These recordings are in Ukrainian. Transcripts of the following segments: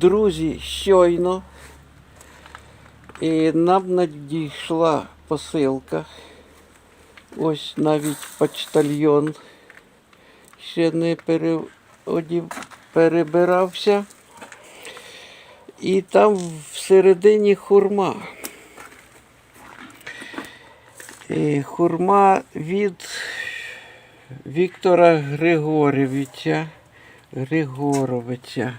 Друзі, щойно і нам надійшла посилка. Ось навіть почтальйон ще не переодів, перебирався. І там всередині хурма. І хурма від Віктора Григорьовича. Григоровича.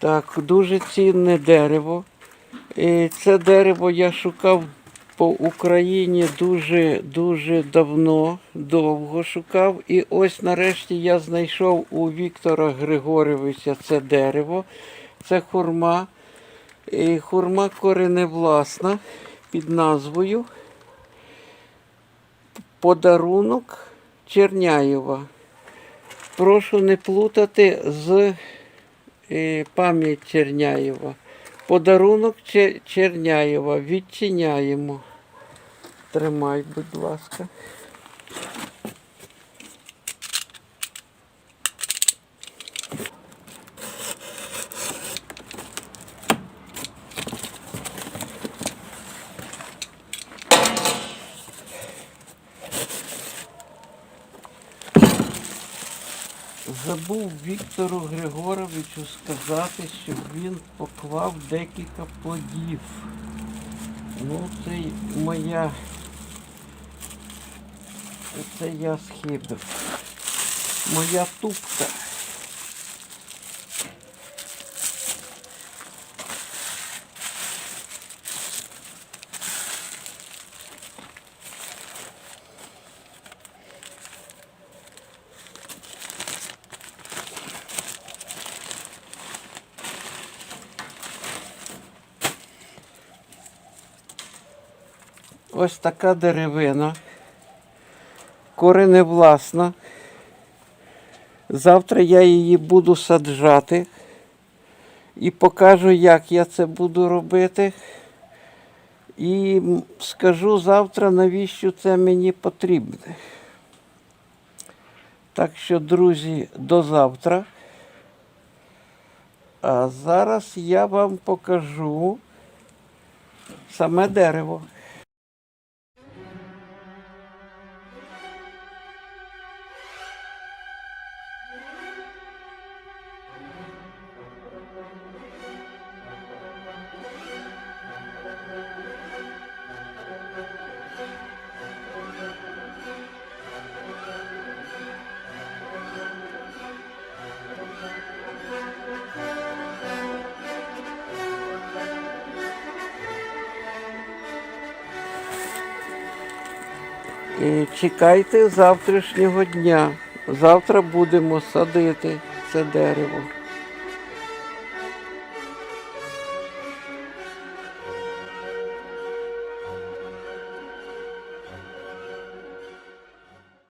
Так, дуже цінне дерево. І це дерево я шукав по Україні дуже дуже давно, довго шукав. І ось нарешті я знайшов у Віктора Григоровича це дерево. Це хурма. І хурма кореневласна під назвою Подарунок Черняєва. Прошу не плутати з пам'ять Черняєва. Подарунок Черняєва. Відчиняємо. Тримай, будь ласка. Забув Віктору Григоровичу сказати, щоб він поклав декілька плодів. Ну, це моя. Це я схибив. Моя тупка. Ось така деревина. Кореневласна. Завтра я її буду саджати і покажу, як я це буду робити. І скажу завтра, навіщо це мені потрібне. Так що, друзі, до завтра. А зараз я вам покажу саме дерево. Чекайте завтрашнього дня. Завтра будемо садити це дерево.